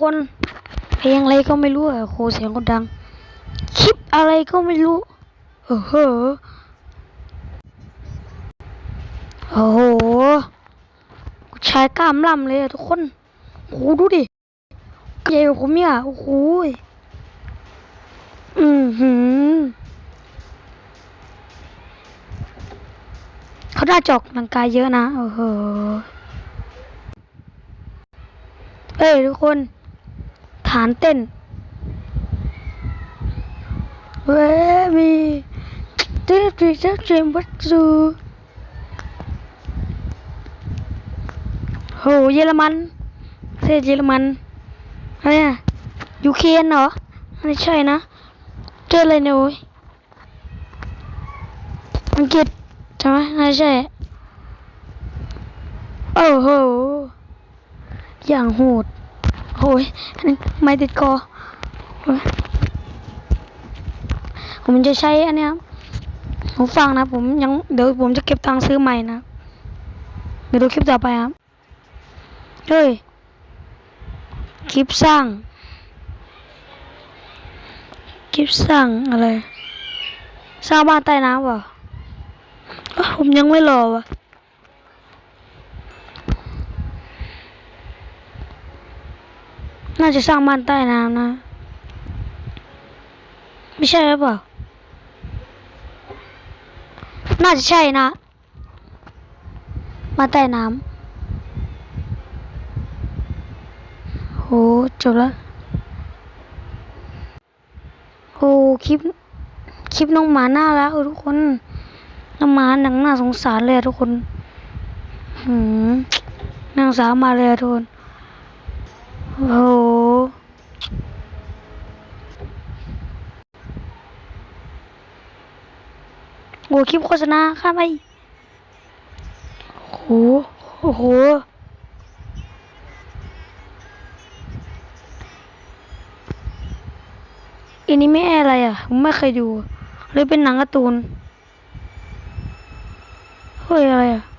คนเพลงอะไรก็ไม่รู้อะโหเสียงก็ดัง คลิปอะไรก็ไม่รู้เออเหอโอ้โหชายกล้ามล่ำเลยอะทุกคนโอ้โหดูดิใหญ่กว่าผมเนี่ยโอ้โหยอือหือเขาได้จอกกำลังกายเยอะนะโอ้โหเอ้ยทุกคนานเต้น เว้มีเต้นดีเจอร์เจมวัตซูโหเยอรมันประเทศเยอรมันอะไรอะยูเครนเหรอไม่ใช่นะเจออะไรเนี่ยโอ้ยอังกฤษใช่ไหมไม่ใช่โอ้โหอย่างโหด โอ้ยอันนี้ไม่ติดคอผมจะใช้อันเนี้ยครับผมฟังนะผมยังเดี๋ยวผมจะเก็บตังค์ซื้อใหม่นะเดี๋ยวดูคลิปต่อไปครับเฮ้ยคลิปสร้างคลิปสร้างอะไรสร้างบ้านใต้น้ำวะผมยังไม่รอวะ น่าจะสร้างบ้านใต้น้ำนะ ไม่ใช่หรือเปล่า น่าจะใช่นะบ้าใต้น้ำโหจบแล้วโอ้คลิป คลิปน้องหมาน่ารักทุกคน น้องหมาหนังน่าสงสารเลยทุกคน หืมนางสารมาเลยทุกคน โอ้โหโอ้คลิปโฆษณาข้ามไปโหโอ้โหอันนี้ไม่อะไรอะผมไม่เคยดู หรือเป็นหนังการ์ตูน เฮ้ย อะไรอะ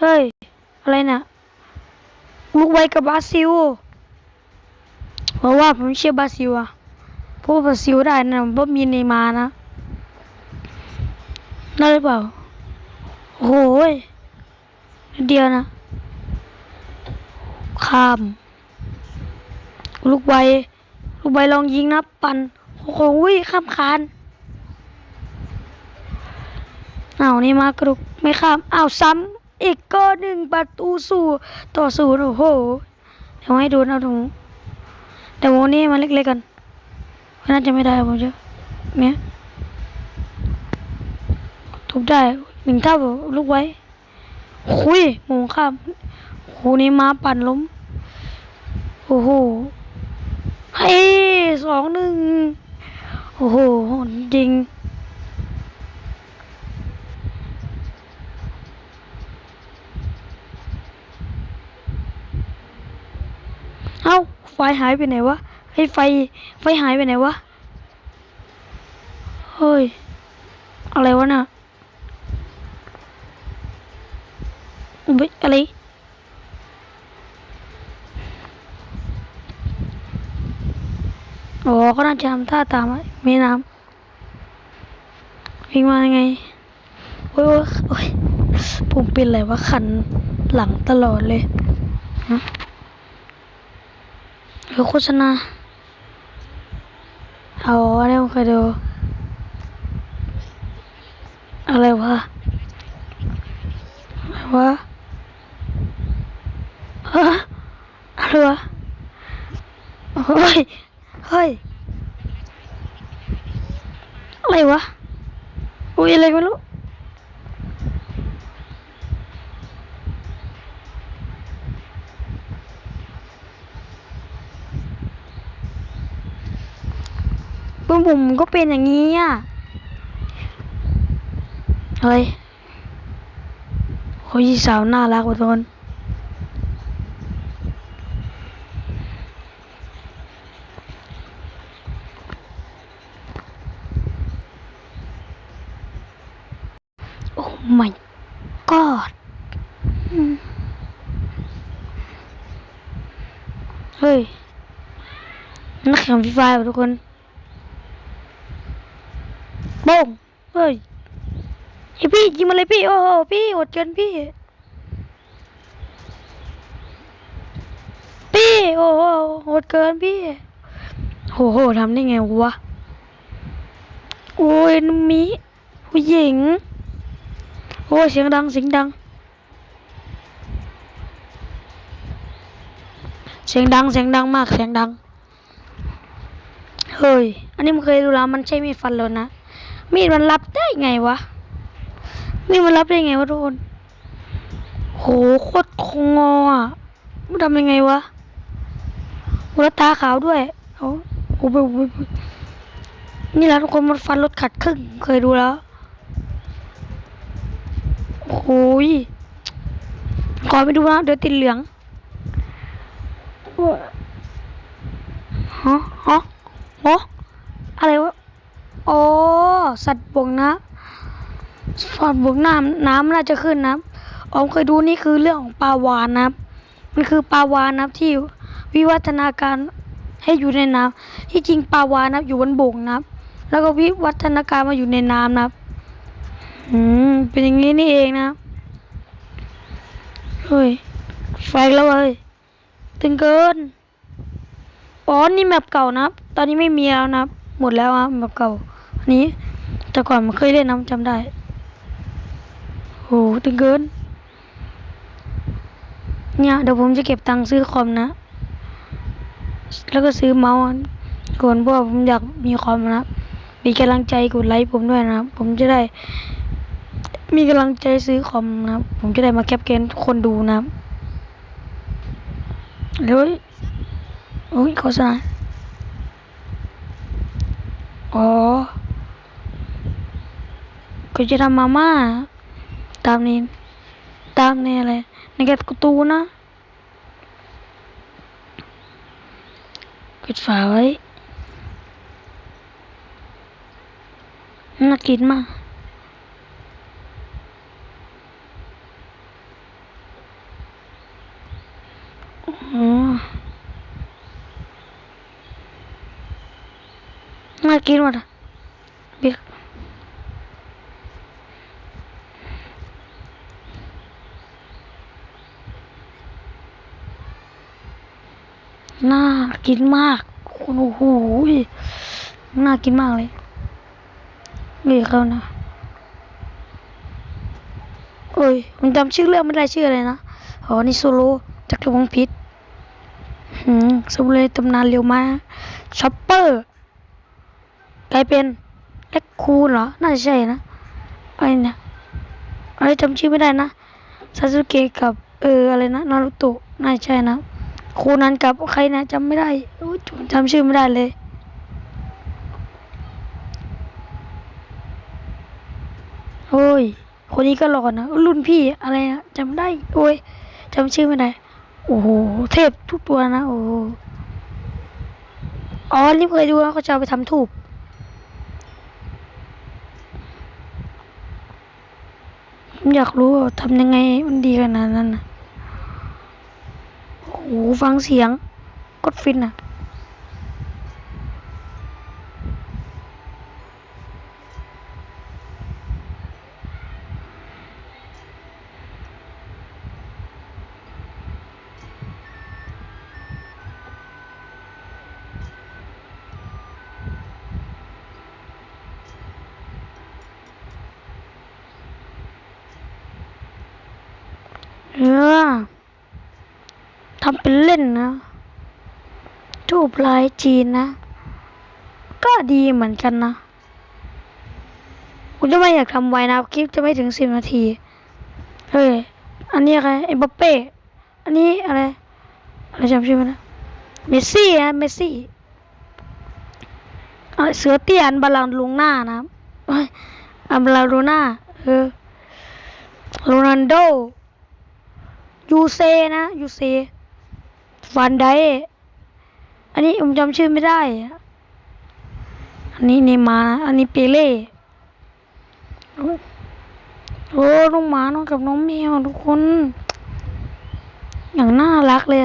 เฮ้ย อะไรนะลูกไว้กับบาซิลเพราะว่าผมเชื่อบาซิลอะเพราะบาซิลได้นะเพราะมีเนมาร์นะได้หรือเปล่าโอ้โหยเดียวนะข้าม ลูกไวลูกไวลองยิงนะ ปันโอ้โหข้ามคานเอานี่มากรุกไม่ข้ามอ้าวซ้ำ อีกก็หนึ่งประตูสู่ต่อศูนย์โอ้โห เดี๋ยวให้ดูนะถุงแต่วงนี้มันเล็กๆกันน่าจะไม่ได้ผมจะเนี่ยทุบได้หนึ่งเท่าลูกไว้คุยมงข้ามโอ้โหนี่มาปั่นล้ม โอ้โหเฮ้ยสองหนึ่งโอ้โหโหจริง เอ้า ไฟหายไปไหนวะไอ้ไฟ ไฟหายไปไหนวะ เฮ้ย อะไรวะน่ะอุ๊ยอะไร โอ๋อก็น่าจะทำท่าตามแม่น้ำวิ่งมาไงโอ้ยโอ้ยโอ้ยผมเป็นอะไรวะขันหลังตลอดเลยฮะ เออโฆษณาเอาอันนี้ผมเคยดูอะไรวะอะไรวะฮะอะไรวะเฮ้ยเฮ้ยอะไรวะอุ้ยอะไรไม่รู้ ปุ้มผมก็เป็นอย่างนี้อะ เฮ้ยโอ้ยสาวน่ารักว่ะทุกคนโอ้ my god อืมเฮ้ยนักแข่งฟรีไฟร์ทุกคนโบ้งเฮ้ยไอพี่ ยิงมาเลยพี่ โอ้โห พี่อดเกินพี่ พี่ โอ้โหอดเกินพี่โอ้โหทำได้ไงวะ โอ้ยนมีผู้หญิง โอ้เสียงดัง เสียงดัง เสียงดัง เสียงดังมาก เสียงดัง เฮ้ย อันนี้มันเคยดูแล้วมันใช่มีดฟันแล้วนะ มีดมันรับได้ไงวะ มีดมันรับได้ไงวะทุกคน โหโคตรคงออะมันทำยังไงวะโหแล้วตาขาวด้วยโอ้โหนี่แหละทุกคนมันฟันรถขัดครึ่ง เคยดูแล้วโอ้โหยขอไปดูนะเดี๋ยวติดเหลืองฮะฮะฮะอะไรวะ โอ้ สัตว์บกนะ สัตว์บกน้ำน้ำน่าจะขึ้นนะอ๋อมเคยดูนี่คือเรื่องของปลาวานนะครับ มันคือปลาวานนะครับที่วิวัฒนาการให้อยู่ในน้ำที่จริงปลาวานนะครับอยู่บนบกนะครับ แล้วก็วิวัฒนาการมาอยู่ในน้ำนะครับ อืมเป็นอย่างนี้นี่เองนะเฮ้ยไฟแล้วเว้ยตึงเกินอ๋อนี่แมปเก่านะครับ ตอนนี้ไม่มีแล้วนะครับ หมดแล้วครับแมปเก่าอันนี้แต่ก่อนมันเคยเล่นนะจำได้ โหตึงเกิน เนี่ยเดี๋ยวผมจะเก็บตังค์ซื้อคอมนะ แล้วก็ซื้อเมาส์ก่อนเพราะผมอยากมีคอมนะครับ มีกำลังใจกดไลค์ผมด้วยนะครับ ผมจะได้ มีกำลังใจซื้อคอมนะครับ ผมจะได้มาแคปเกนคนดูนะครับเดี๋ยวโอ้ยโฆษณาอ๋อก็จะทำมาม่า ตามนี้ตามในอะไรในการ์ตูนนะปิดฝาไว้ น่ากินมาก อ๋อ น่ากินหมดอะบิ๊กน่า กินมากคุณโอ้โหน่ากินมากเลยนี่เขานะโอ้ยผมจำชื่อเรื่องไม่ได้ชื่ออะไรนะอ๋อนี่โซโลจากกระบองพิษหืมสมุเลยตำนานเร็วมาช็อปเปอร์กลายเป็นเล็กคูเหรอ น่าจะใช่นะอะไรเนี่ยอะไรจำชื่อไม่ได้นะซาสึเกะกับเอออะไรนะนารุโตะน่าจะใช่นะ ครูนั้นกับใครนะจำไม่ได้โอ้ยจำชื่อไม่ได้เลย โอ้ย คนนี้ก็หล่อนะ รุ่นพี่อะไรนะจำได้ โอ้ยจำชื่อไม่ได้ โอ้โห เทพทุกตัวนะ โอ้โหอ๋อนี่เคยดูนะเขาจะไปทำถูกผมอยากรู้ว่าทำยังไงมันดีขนาดนั้นนะ หฟังเสียง กดฟินอะเออทำเป็นเล่นนะทูบลายจีนนะ ก็ดีเหมือนกันนะผมจะไม่อยากทำไว้นะคลิปจะไม่ถึงสิบนาที เฮ้ย อันนี้อะไรเอ็มบัปเป้ อันนี้อะไร อะไรจำชื่อมันนะ เมสซี่นะเมสซี่เสือเตี้ยอันบาลังลุงหน้านะอันบาลังลูน่าเออโรนัลโดยูเซนะยูเซ ฟันได อันนี้ผมจำชื่อไม่ได้ อันนี้เนมานะอันนี้เปเล่โอ้น้องหมานองกับน้องแมวทุกคน อย่างน่ารักเลย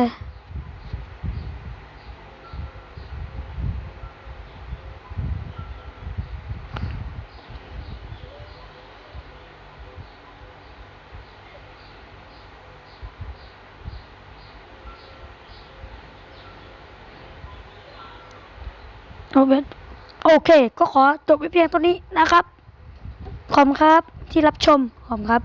โอเคโอเค ก็ขอจบไว้เพียงเท่านี้นะครับ ขอบครับที่รับชม ขอบครับ